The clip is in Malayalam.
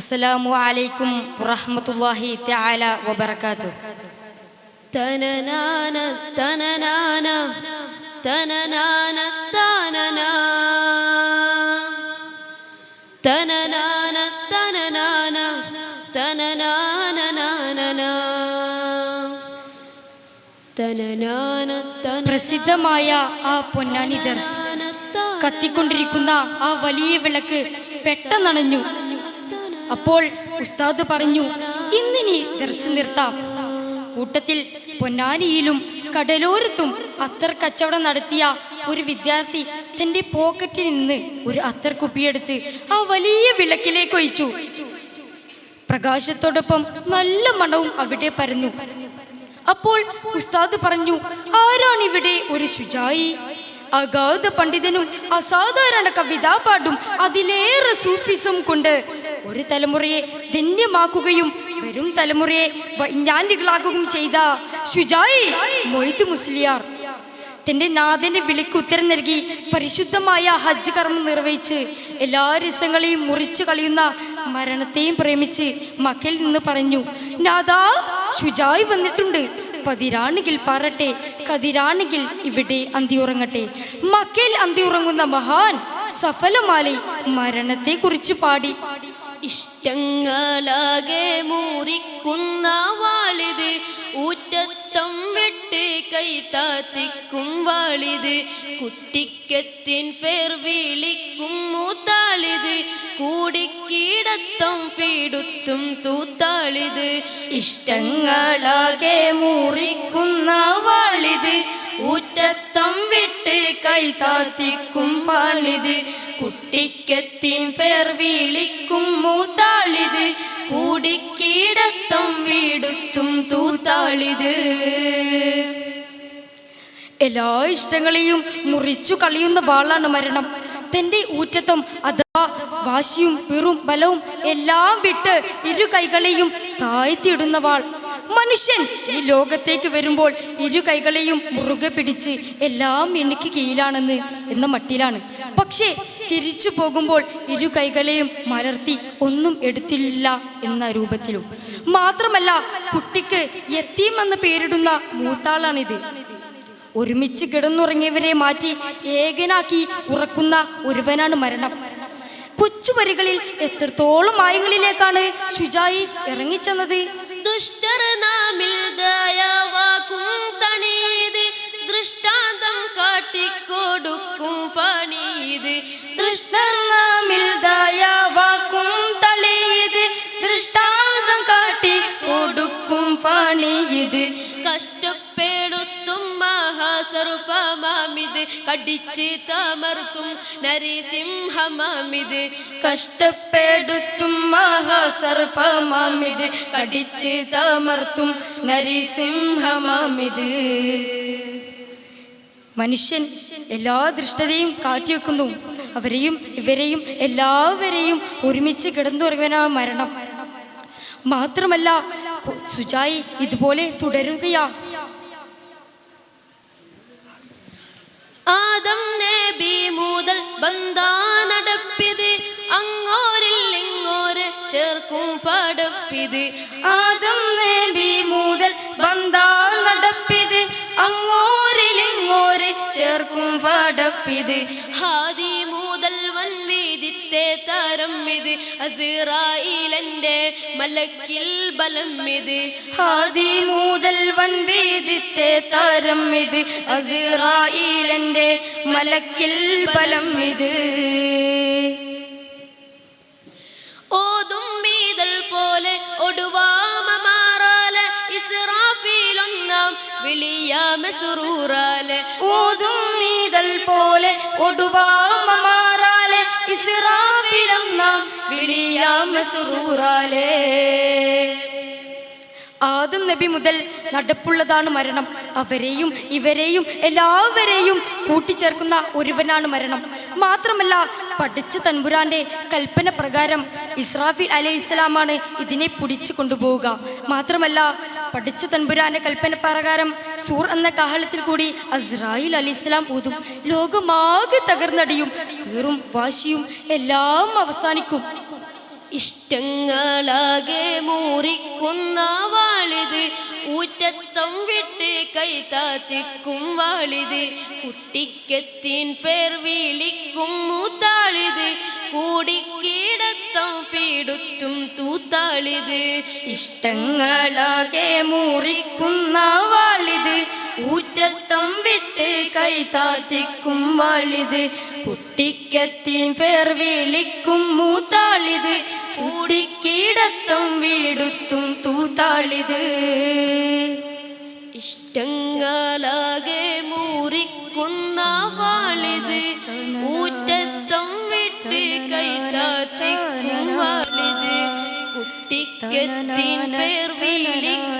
അസ്സലാമു അലൈക്കും വറഹ്മത്തുള്ളാഹി തആല വബറകാതു തനനാന തനനാന തനനാന തനനാന തനനാന തനനാന തനനാനനാനനാ തനനാന തന പ്രസിദ്ധമായ ആ പൊന്നാനി ദർസ് കത്തിക്കൊണ്ടിരിക്കുന്ന ആ വലിയ വിളക്ക് പെട്ടെന്നണഞ്ഞു. അപ്പോൾ ഉസ്താദ് പറഞ്ഞു ഇന്നിനി ദർസ് നിർത്താം. കൂട്ടത്തിൽ പൊന്നാനിയിലും കടലോരത്തും അത്തർ കച്ചവടം നടത്തിയ ഒരു വിദ്യാർത്ഥി തന്റെ പോക്കറ്റിൽ നിന്ന് ഒരു അത്തർ കുപ്പിയെടുത്ത് ആ വലിയ വിളക്കിലേക്ക് ഒഴിച്ചു. പ്രകാശത്തോടൊപ്പം നല്ല മണവും അവിടെ പരന്നു. അപ്പോൾ ഉസ്താദ് പറഞ്ഞു ആരാണിവിടെ ഒരു ശുചായി? അഗാധ പണ്ഡിതനും അസാധാരണ കവിതാ പാടും അതിലേറെ സൂഫിസും കൊണ്ട് ഒരു തലമുറയെ ധന്യമാക്കുകയും വരും തലമുറയെ വൈജ്ഞാനികളാക്കുകയും ചെയ്ത ഷുജായി മൊയ്ത് മുസ്ലിയാർ. തന്റെ നാഥന്റെ വിളിക്ക് ഉത്തരം നൽകി പരിശുദ്ധമായ ഹജ്ജ് കർമ്മം നിർവഹിച്ച് എല്ലാ രസങ്ങളെയും മുറിച്ചു കളയുന്ന മരണത്തെയും പ്രേമിച്ച് മക്കയിൽ നിന്ന് പറഞ്ഞു നാഥാ ഷുജായി വന്നിട്ടുണ്ട്. പതിരാണെങ്കിൽ പറട്ടെ കതിരാണെങ്കിൽ ഇവിടെ അന്തി ഉറങ്ങട്ടെ മക്കയിൽ അന്തി ഉറങ്ങുന്ന മഹാൻ സഫലമാലി മരണത്തെ കുറിച്ച് പാടി ഇഷ്ടങ്ങളാകെ മൂറിക്കുന്ന വാളിത്. ഊറ്റത്തം വിട്ട് കൈതാത്തിക്കും വാളിത്. കുട്ടിക്കത്തിൻ ഫേർ വിളിക്കും മൂത്താളിത്. കൂടിക്കീടത്തം ഫീടുത്തും തൂത്താളിത്. ഇഷ്ടങ്ങളാകെ മൂറിക്കുന്ന വാളിത്. ഊറ്റത്തം വിട്ട് കൈതാത്തിക്കും പാളിത്. കുട്ടിക്കത്തിൻ ഫേർ വീളിക്കും മൂത്താളിത്. കൂടിക്കീടത്തം വീടുത്തും തൂത്താളിത്. എല്ലാ ഇഷ്ടങ്ങളെയും മുറിച്ചു കളിയുന്ന വാളാണ് മരണം. തന്റെ ഊറ്റത്വം അഥവാ വാശിയും വെറും ബലവും എല്ലാം വിട്ട് ഇരു കൈകളെയും താഴ്ത്തിയിടുന്ന വാൾ. മനുഷ്യൻ ഈ ലോകത്തേക്ക് വരുമ്പോൾ ഇരു കൈകളെയും മുറുകെ പിടിച്ച് എല്ലാം എനിക്ക് കീഴിലാണെന്ന് എന്ന മട്ടിലാണ്. പക്ഷേ തിരിച്ചു പോകുമ്പോൾ ഇരു കൈകളെയും മലർത്തി ഒന്നും എടുത്തില്ല എന്ന രൂപത്തിലും. മാത്രമല്ല കുട്ടിക്ക് യത്തീം എന്ന് പേരിടുന്ന മൂത്താളാണിത്. ഒരുമിച്ച് കിടന്നുറങ്ങിയവരെ മാറ്റി ഏകനാക്കി ഉറക്കുന്ന ഒരുവനാണ് മരണം. കൊച്ചുവരികളിൽ എത്രത്തോളം ആയങ്ങളിലേക്കാണ് ഷുജായി ഇറങ്ങിച്ചെന്നത്? ദൃഷ്ടാന്തം കാട്ടിക്കൊടുക്കും ഫണീത്. ദുഷ്ടർ കഷ്ടപ്പെടുത്തും മഹാസർഫമാമിത് കടിച്ച് തമർത്തും നരിസിംഹമാമിത്. കഷ്ടപ്പെടുത്തും മഹാസർഫമാമിത് കടിച്ച് തമർത്തും നരിസിംഹമാമിത്. മനുഷ്യൻ എല്ലാ ദൃഷ്ടതയും കാറ്റിവെക്കുന്നു. അവരെയും ഇവരെയും എല്ലാവരെയും ഒരുമിച്ച് കിടന്നുറങ്ങാനാണ് മരണം. മാത്രമല്ല സുജായി ഇതുപോലെ തുടരുകയാ. ആദം നബി മുതൽ ബന്ധാ നടപ്പിത്. അങ്ങോരിൽ ഇങ്ങോര് ചേർക്കും ഫടപ്പിത് ആദം നബി മുതൽ ബന്ധാ നടപ്പിത്. അങ്ങോരിൽ ഇങ്ങോര് ചേർക്കും ഫടപ്പിത് ഹാദി മുതൽ വൻ താരം ഇത് അസിറായിലന്റെ മലക്കിൽ ബലം ഇത്. ഹാദി മുതൽ വൻ വേദിത്തെ താരം ഇത് അസിറായിലന്റെ മലക്കിൽ ബലം ഇത്. ഓതും മീതൽ പോലെ ഒടുവാമ മാറാലെ ഇസ്രാഫിയിലൊന്നാം വിളിയാമ സുറൂറാലെ. ഓതും മീതൽ പോലെ ഒടുവാമാറാലെ ഇസ്രാഫിലം സുറൂറാലേ. ആദം നബി മുതൽ നടപ്പുള്ളതാണ് മരണം. അവരെയും ഇവരെയും എല്ലാവരെയും കൂട്ടിച്ചേർക്കുന്ന ഒരുവനാണ് മരണം. മാത്രമല്ല പഠിച്ച തൻപുരാന്റെ കൽപ്പന പ്രകാരം ഇസ്രാഫിൽ അലൈഹി ഇസ്ലാമാണ് ഇതിനെ പിടിച്ചു കൊണ്ടുപോവുക. മാത്രമല്ല പഠിച്ച തൻപുരാന്റെ കൽപ്പന പ്രകാരം സൂർ എന്ന കാഹളത്തിൽ കൂടി അസ്രായിൽ അലി ഇസ്ലാം ഊതും. ലോകമാകെ തകർന്നടിയും വെറും വാശിയും എല്ലാം അവസാനിക്കും. ഇഷ്ടങ്ങളാകെ മൂറിക്കുന്ന വാളിത് ഊറ്റത്തം വിട്ട് കൈ താത്തിക്കും വാളിത് കുട്ടിക്കെത്തിൻ പേർ വിളിക്കും മൂത്താളിത് കൂടിക്കീടത്തം ഫീടുത്തും തൂത്താളിത് ഇഷ്ടങ്ങളാകെ മൂറിക്കുന്ന വാളിത് ഊറ്റത്തം വിട്ട് കൈ താത്തിക്കും വാളിത്. കുട്ടിക്കെത്തിൻ ഫേർ വിളിക്കും മൂത്താളിത്. കൂടിക്കീടത്തം വീടുത്തും തൂത്താളിത്. ഇഷ്ടങ്ങളാകെ മൂറിക്കുന്ന വാളിത്. ഊറ്റത്തം വിട്ട് കൈ താത്തിക്കും വാളിത്. കുട്ടിക്കെത്തിൻ പേർ വിളിക്കും